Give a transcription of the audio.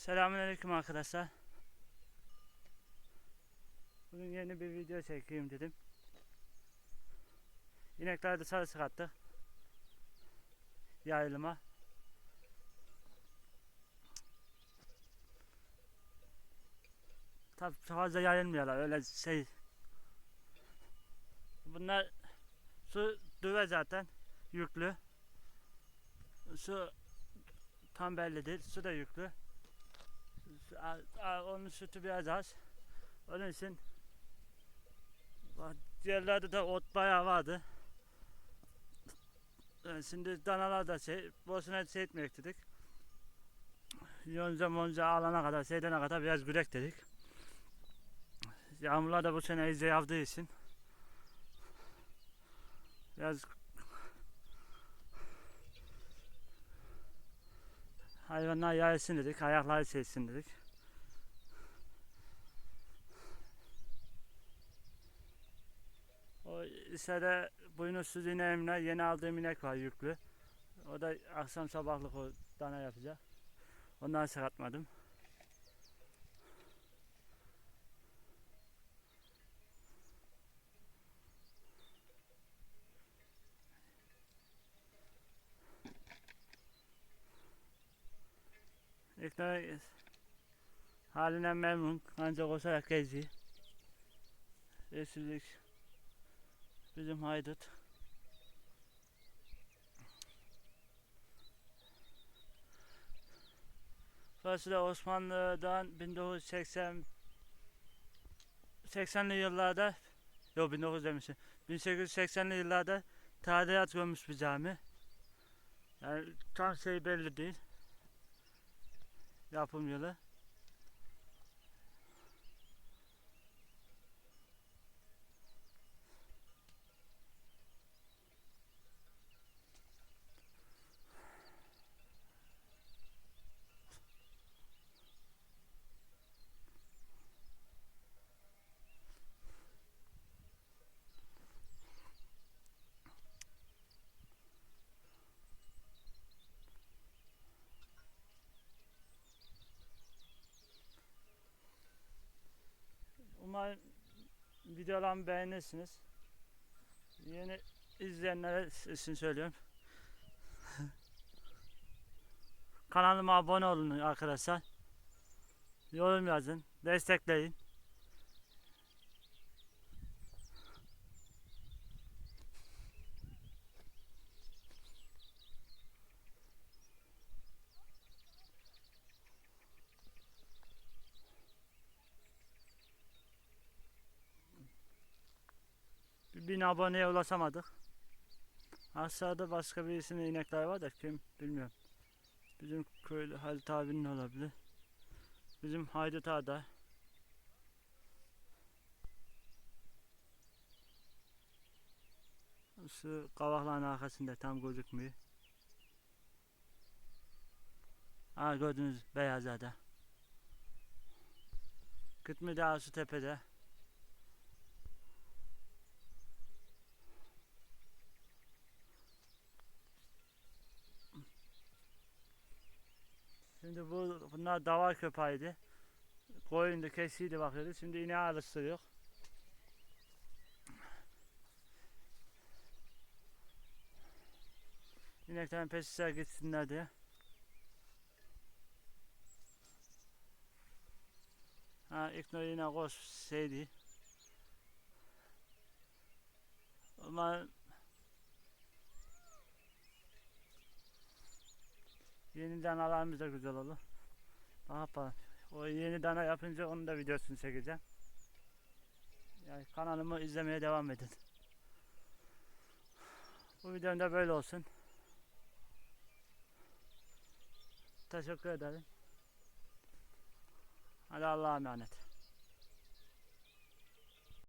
Selamünaleyküm arkadaşlar. Bugün yeni bir video çekeyim dedim. İnekleri dışarı çıkarttık. Yayılıma. Tabi fazla yayılmıyorlar öyle şey. Bunlar su düve zaten yüklü. Su tam belli değil. Su da yüklü. Onun sütü biraz az. Onun için bak, yerlerde de ot bayağı vardı. Yani şimdi danalar da şey, boşuna şey etmeyek dedik. Yonca monca alana kadar, şeydene kadar biraz gürek dedik. Yağmurlar da bu sene iyice yağdığı için biraz hayvanlar yayılsın dedik, ayakları çeksin dedik. O içeride boynuzsuz ineğimle yeni aldığım inek var yüklü. O da akşam sabahlık o dana yapacak. Ondan çıkartmadım. İlkler halinden memnun. Ancak koşarak geziyor. Yeşillik bizim haydut. Burası da Osmanlı'dan 1980 80'li yıllarda yok 1900 demişim 1880'li yıllarda tadilat görmüş bir cami. Yani tam şey belli değil. Yapım videolarımı beğenirsiniz. Yeni izleyenlere için söylüyorum. Kanalıma abone olun arkadaşlar. Yorum yazın. Destekleyin. Bin aboneye ulaşamadık. Aşağıda başka birisinin inekler var da kim bilmiyorum. Bizim köylü Halit abinin olabilir. Bizim Haydut Ağa da. Şu kavakların arkasında tam gözükmüyor. Ha gördünüz beyaz ada. Kıtmı Dağı şu tepede. Şimdi bu bunlar davar köpeğiydi. Koyun da kesiydi bakıyordu. Şimdi ineği alıştırıyor. İneklerin peşine gitsinler diye. Ha İknur yine koş şeydi. Ama Yeni danalarımız da güzel olur. Ne yapalım? O yeni dana yapınca onun da videosunu çekeceğim. Yani kanalımı izlemeye devam edin. Bu videom da böyle olsun. Teşekkür ederim. Hadi Allah'a emanet.